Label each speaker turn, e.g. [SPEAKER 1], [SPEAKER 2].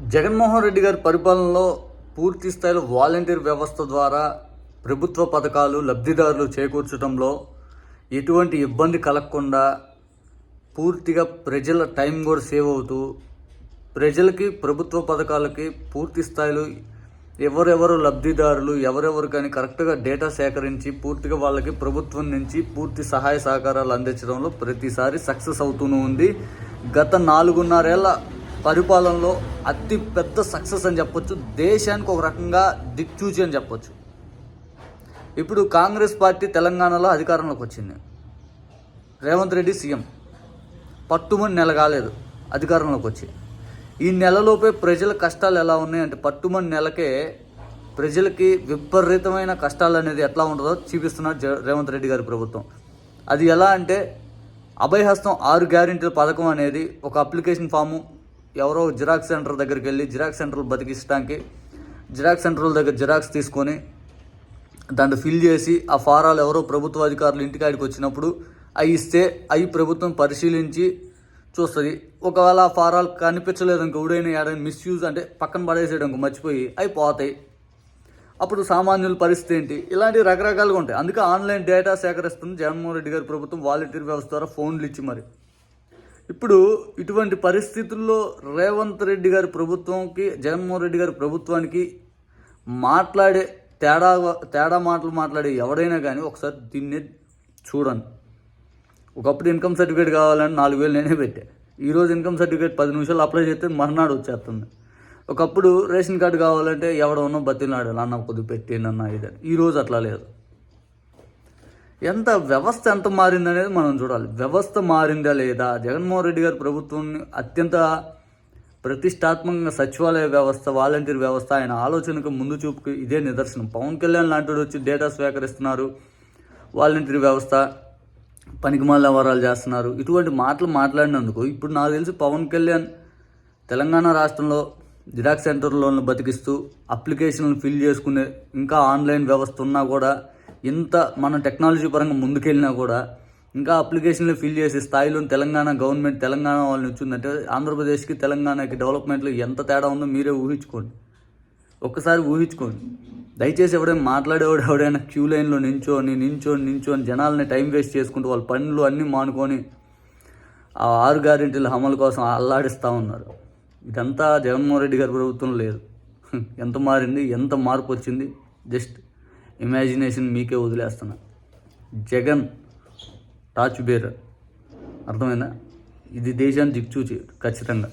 [SPEAKER 1] జగన్మోహన్ రెడ్డి గారి పరిపాలనలో పూర్తి స్థాయిలో వాలంటీర్ వ్యవస్థ ద్వారా ప్రభుత్వ పథకాలు లబ్ధిదారులు చేకూర్చడంలో ఎటువంటి ఇబ్బంది కలగకుండా పూర్తిగా ప్రజల టైం కూడా సేవ్ అవుతూ ప్రజలకి ప్రభుత్వ పథకాలకి పూర్తి స్థాయిలో ఎవరెవరు లబ్ధిదారులు ఎవరెవరు కానీ కరెక్ట్గా డేటా సేకరించి పూర్తిగా వాళ్ళకి ప్రభుత్వం నుంచి పూర్తి సహాయ సహకారాలు అందించడంలో ప్రతిసారి సక్సెస్ అవుతూనే ఉంది. గత నాలుగున్నరేళ్ళ పరిపాలనలో అతి పెద్ద సక్సెస్ అని చెప్పొచ్చు. దేశానికి ఒక రకంగా దిక్చూచి అని చెప్పొచ్చు. ఇప్పుడు కాంగ్రెస్ పార్టీ తెలంగాణలో అధికారంలోకి వచ్చింది. Revanth Reddy C M. పట్టుమని నెల కాలేదు అధికారంలోకి వచ్చి. ఈ నెలలోపే ప్రజల కష్టాలు ఎలా ఉన్నాయంటే పట్టుమని నెలకే ప్రజలకి విపరీతమైన కష్టాలు అనేది ఎట్లా ఉంటుందో చూపిస్తున్నారు జ రేవంత్ రెడ్డి గారి ప్రభుత్వం. అది ఎలా అంటే అభయహస్తం ఆరు గ్యారెంటీల పథకం అనేది ఒక అప్లికేషన్ ఫాము ఎవరో జిరాక్స్ సెంటర్ దగ్గరికి వెళ్ళి జిరాక్స్ సెంటర్లు బతికించడానికి జిరాక్స్ సెంటర్ల దగ్గర జిరాక్స్ తీసుకొని దాన్ని ఫిల్ చేసి ఆ ఫారాలు ఎవరో ప్రభుత్వ అధికారులు ఇంటికాడికి వచ్చినప్పుడు అవి ఇస్తే అవి ప్రభుత్వం పరిశీలించి చూస్తుంది. ఒకవేళ ఆ ఫారాలు కనిపించలేదు ఇంక ఎవడైనా ఏడైనా మిస్యూజ్ అంటే పక్కన పడేసేయడం ఇంక మర్చిపోయి అవి పోతాయి. అప్పుడు సామాన్యుల పరిస్థితి ఏంటి? ఇలాంటి రకరకాలుగా ఉంటాయి. అందుకే ఆన్లైన్ డేటా సేకరిస్తుంది జగన్మోహన్ రెడ్డి గారి ప్రభుత్వం వాలంటీర్ వ్యవస్థ ద్వారా ఫోన్లు ఇచ్చి మరి ఇప్పుడు ఇటువంటి పరిస్థితుల్లో రేవంత్ రెడ్డి గారి ప్రభుత్వంకి జగన్మోహన్ రెడ్డి గారి ప్రభుత్వానికి మాట్లాడే తేడా తేడా మాటలు మాట్లాడే ఎవడైనా కానీ ఒకసారి దీన్ని చూడండి. ఒకప్పుడు ఇన్కమ్ సర్టిఫికేట్ కావాలని నాలుగు వేలు నేనే పెట్టా. ఈరోజు ఇన్కమ్ సర్టిఫికేట్ పది నిమిషాలు అప్లై చేస్తే మర్నాడు వచ్చేస్తుంది. ఒకప్పుడు రేషన్ కార్డు కావాలంటే ఎవడన్నా బతిలాడు అన్న కొద్దిగా పెట్టిండన్న ఇదని. ఈరోజు అట్లా లేదు. ఎంత వ్యవస్థ ఎంత మారిందనేది మనం చూడాలి. వ్యవస్థ మారిందా లేదా? జగన్మోహన్ రెడ్డి గారి ప్రభుత్వం అత్యంత ప్రతిష్టాత్మకంగా సచివాలయ వ్యవస్థ వాలంటీర్ వ్యవస్థ ఆయన ఆలోచనకు ముందు చూపుకు ఇదే నిదర్శనం. పవన్ కళ్యాణ్ లాంటి వచ్చి డేటా స్వీకరిస్తున్నారు. వాలంటీర్ వ్యవస్థ పనికిమాల వ్యవహారాలు చేస్తున్నారు. ఇటువంటి మాటలు మాట్లాడినందుకు ఇప్పుడు నాకు తెలిసి పవన్ కళ్యాణ్ తెలంగాణ రాష్ట్రంలో జిరాక్స్ సెంటర్లను బతికిస్తూ అప్లికేషన్లు ఫిల్ చేసుకునే ఇంకా ఆన్లైన్ వ్యవస్థ ఉన్నా కూడా ఇంత మన టెక్నాలజీ పరంగా ముందుకెళ్ళినా కూడా ఇంకా అప్లికేషన్లు ఫిల్ చేసే స్థాయిలో తెలంగాణ గవర్నమెంట్ తెలంగాణ వాళ్ళని వచ్చిందంటే ఆంధ్రప్రదేశ్కి తెలంగాణకి డెవలప్మెంట్లో ఎంత తేడా ఉందో మీరే ఊహించుకోండి. ఒక్కసారి ఊహించుకోండి. దయచేసి ఎవడైనా మాట్లాడేవాడు ఎవడైనా క్యూ లైన్లో నించోని నించోని నించోని జనాలని టైం వేస్ట్ చేసుకుంటూ వాళ్ళ పనులు అన్నీ మానుకొని ఆ ఆరు గ్యారెంటీల అమలు కోసం అల్లాడిస్తూ ఉన్నారు. ఇదంతా జగన్మోహన్ రెడ్డి గారి ప్రభుత్వం లేదు. ఎంత మారింది ఎంత మార్పు వచ్చింది జస్ట్ ఇమాజినేషన్ మీకే వదిలేస్తున్నా. జగన్ టాచ్ బేర్ అర్థమైందా? ఇది దేశాన్ని దిక్చూచి ఖచ్చితంగా.